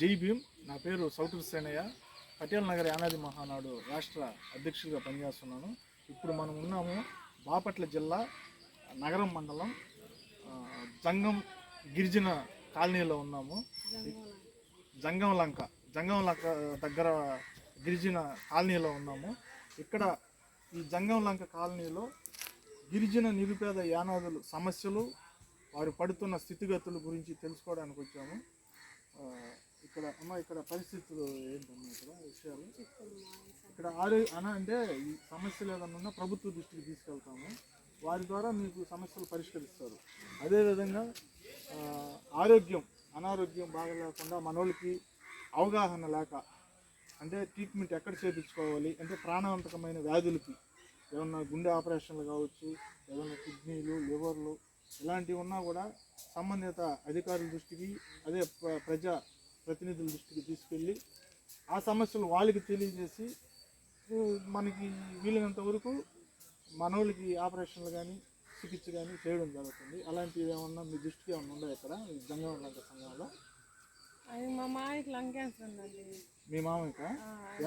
జై భీమ్. నా పేరు సౌటూరు సేనయ్య. పటేల్ నగర్ యానాది మహానాడు రాష్ట్ర అధ్యక్షుడిగా పనిచేస్తున్నాను. ఇప్పుడు మనం ఉన్నాము బాపట్ల జిల్లా నగరం మండలం జంగం గిరిజన కాలనీలో ఉన్నాము. జంగం లంక జంగం లంక దగ్గర గిరిజన కాలనీలో ఉన్నాము. ఇక్కడ ఈ జంగం లంక కాలనీలో గిరిజన నిరుపేద యానాదులు సమస్యలు వారు పడుతున్న స్థితిగతుల గురించి తెలుసుకోవడానికి వచ్చాము. ఇక్కడ అమ్మ ఇక్కడ పరిస్థితులు ఏంటమ్మా ఇక్కడ విషయాలు? ఇక్కడ ఆరోగ్య అన అంటే ఈ సమస్యలు ఏదన్నా ఉన్నా ప్రభుత్వ దృష్టికి తీసుకెళ్తాము. వారి ద్వారా మీకు సమస్యలు పరిష్కరిస్తారు. అదేవిధంగా ఆరోగ్యం అనారోగ్యం బాగా లేకుండా మనోళ్ళకి అవగాహన లేక అంటే ట్రీట్మెంట్ ఎక్కడ చేయించుకోవాలి అంటే ప్రాణవంతకమైన వ్యాధులకి ఏమన్నా గుండె ఆపరేషన్లు కావచ్చు ఏదైనా కిడ్నీలు లివర్లు ఇలాంటివి ఉన్నా కూడా సంబంధిత అధికారుల దృష్టికి అదే ప్ర- ప్రజా ప్రతినిధుల దృష్టికి తీసుకెళ్ళి ఆ సమస్యలు వాళ్ళకి తెలియజేసి మనకి వీలైనంత వరకు మనోళ్ళకి ఆపరేషన్లు కానీ చికిత్స కానీ చేయడం జరుగుతుంది. అలాంటివి ఏమన్నా మీ దృష్టికి ఏమన్నా ఉన్నాయి ఇక్కడ? జంగం లంక సంఘంలో? అది మా మాయకి లంగ్ క్యాన్సర్ ఉందండి మీ మామయ్యక?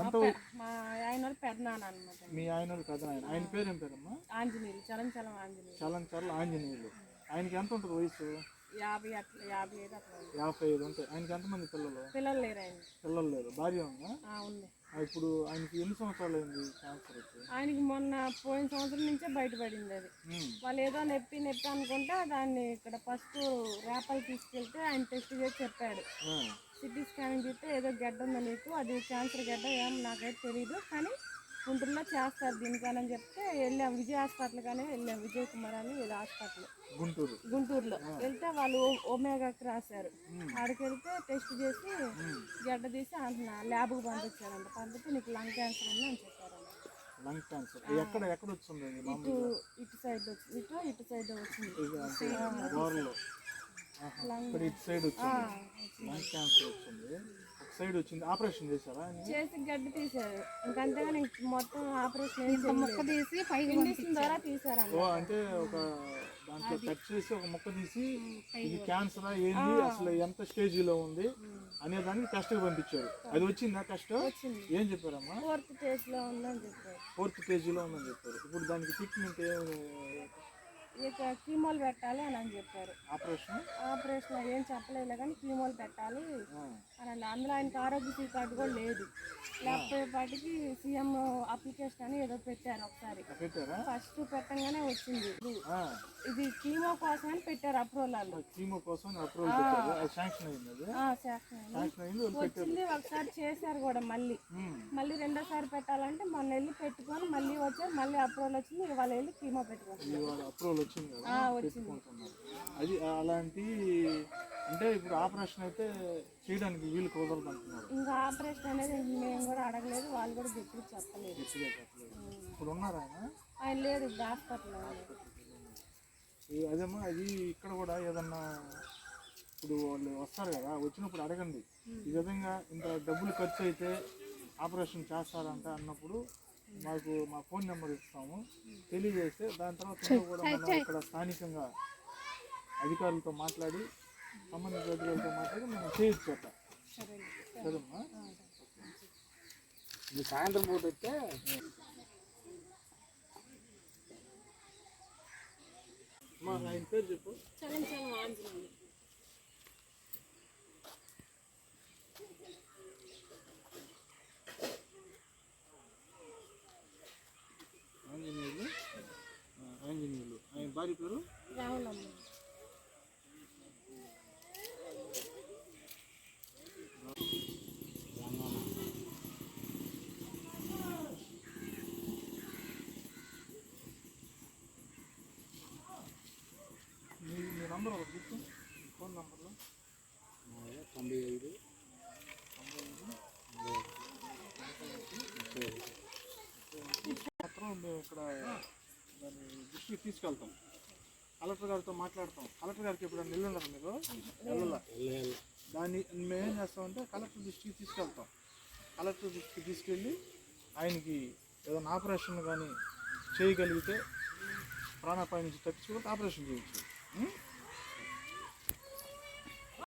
ఎంత మా ఆయన వాళ్ళు పెద్దనాన్న అనమాట మీ ఆయన వాళ్ళు కదా ఆయన ఆయన పేరు ఏం పేరమ్మా? ఆంజనేయులు చలం చలం ఆంజనేయులు. చలం ఆంజనేయులు. ఆయనకి ఎంత ఉంటుంది వయసు? యాభై అట్లా యాభై ఐదు అట్లా. యాభై ఐదు ఉంటాయి. ఆయనకి ఎంతమంది పిల్లలు? పిల్లలు లేరు ఆయన పిల్లలు లేరు. భార్య ఉందా? ఉంది. ఇప్పుడు ఆయనకి ఎన్ని సంవత్సరాలు అయింది క్యాన్సర్ వచ్చి? ఆయనకి మొన్న పోయిన సంవత్సరం నుంచే బయటపడింది అది. వాళ్ళు ఏదో నొప్పి నొప్పి అనుకుంటే దాన్ని ఇక్కడ ఫస్ట్ రేపలు తీసుకెళ్తే ఆయన టెస్ట్ చేసి చెప్పాడు. సిటీ స్కానింగ్ చేస్తే ఏదో గడ్డ ఉంది నీకు? అది క్యాన్సర్ గడ్డ ఏం నాకైతే తెలియదు కానీ గుంటూరులో చేస్తారు దీనికని చెప్తే వెళ్ళాం. విజయ్ హాస్పిటల్ కానీ వెళ్ళాం. విజయ్ కుమార్ అని హాస్పిటల్. గుంటూరు. గుంటూరులో. వెళ్తే వాళ్ళు ఒమేగాకి రాశారు. ఆడికి వెళ్తే టెస్ట్ చేసి గడ్డ తీసి అంటున్నా ల్యాబ్కి పంపించారంట. పంపితే నీకు లంగ్ క్యాన్సర్ ఉంది అని చెప్పారంట. Lung cancer. ఎక్కడ ఎక్కడ వచ్చింది ఇటు ఇటు సైడ్ వచ్చింది ఇటు ఇటు సైడ్ వచ్చింది. ఇటు సైడ్ వచ్చింది. లంగ్ క్యాన్సర్ వచ్చింది. సైడ్ వచ్చింది. ఆపరేషన్ చేశారా? చేసి గడ్డ తీశారు. ఇంకంతేగాని ఇంక మొత్తం ఆపరేషన్ మొక్క తీసి ఇండిషన్ ద్వారా తీసారన్న ఓ అంటే ఒక దాంట్లో కట్ చేసి ఒక ముక్క తీసి ఇది క్యాన్సర్ ఏంది అసలు ఎంత స్టేజీలో ఉంది? అనే దానికి టెస్ట్ పంపించారు. అది వచ్చిందా టెస్ట్ వచ్చింది. ఏం చెప్పారమ్మా? ఫోర్త్ స్టేజ్లో ఉందని చెప్పారు. ఫోర్త్ కేజీలో ఉందని చెప్పారు. ఇప్పుడు దానికి ట్రీట్మెంట్ ఏం ఇక కీమోలు పెట్టాలి అని అని చెప్పారు. ఆపరేషన్? ఆపరేషన్ ఏం చెప్పలేదు కానీ కీమోలు పెట్టాలి అని అన్నారు. అందులో ఆయనకి ఆరోగ్యశ్రీ కార్డు కూడా లేదు. లేకపోయేపాటికి సీఎం అప్లికేషన్ అని ఏదో పెట్టారు ఒకసారి. ఫస్ట్ పెట్టంగానే వచ్చింది. ఇది- కీమో కోసం అని పెట్టారు అప్రూవల్ వాళ్ళు కీమో కోసం అప్రూవల్ పెట్టారు శాంక్షన్ అయింది అది. శాంక్షన్ అయింది. వచ్చింది ఒకసారి చేశారు కూడా మళ్ళీ. మళ్ళీ రెండోసారి పెట్టాలంటే మొన్న వెళ్ళి పెట్టుకొని మళ్ళీ వచ్చారు మళ్ళీ అప్రూవల్ వచ్చింది ఇక వాళ్ళు కీమో పెట్టుకోవాలి ఇవాళ అప్రూవల్ వచ్చింది వచ్చింది. అది అలాంటి అంటే ఇప్పుడు ఆపరేషన్ అయితే చేయడానికి వీలు కుదరదు అంటున్నారు ఇంకా ఆపరేషన్ అనేది మేము కూడా అడగలేదు వాళ్ళు కూడా గట్టిగా చెప్పలేదు. ఇప్పుడు ఉన్నారా ఆయన? ఆయన లేరు ఇప్పుడు హాస్పిటల్లో ఉన్నారు. ఈ అదేమో అది ఇక్కడ కూడా ఏదన్నా ఇప్పుడు వాళ్ళు వస్తారు కదా వచ్చినప్పుడు అడగండి. ఈ విధంగా ఇంత డబ్బులు ఖర్చు అయితే ఆపరేషన్ చేస్తారంట అన్నప్పుడు మాకు మా ఫోన్ నెంబర్ ఇస్తాము. తెలియజేస్తే దాని తర్వాత కూడా మనం ఇక్కడ స్థానికంగా అధికారులతో మాట్లాడి సంబంధిత అధికారులతో మాట్లాడి మనం చేయొచ్చు సరే. సరేమ్మా ఇది సాయంత్రం పూట వస్తే ఆయన పేరు చెప్పు చలం ఆంజనేయులు. ఆంజనేయులు ఆంజనేయులు. ఆయన భార్య పేరు? రావులమ్మ. నంబర్ ఒకటి ఫోన్ నంబర్లో. తొంభై ఐదు మాత్రం మేము ఇక్కడ దాన్ని దృష్టికి తీసుకెళ్తాం. కలెక్టర్ గారితో మాట్లాడతాం. కలెక్టర్ గారికి ఎప్పుడైనా వెళ్ళున్నారు మీరు వెళ్ళాల దాన్ని మేమేం చేస్తామంటే కలెక్టర్ దృష్టికి తీసుకెళ్తాం. కలెక్టర్ దృష్టికి తీసుకెళ్ళి ఆయనకి ఏదైనా ఆపరేషన్ కానీ చేయగలిగితే ప్రాణాపాయ నుంచి తప్పించుకుంటే ఆపరేషన్ చేయొచ్చు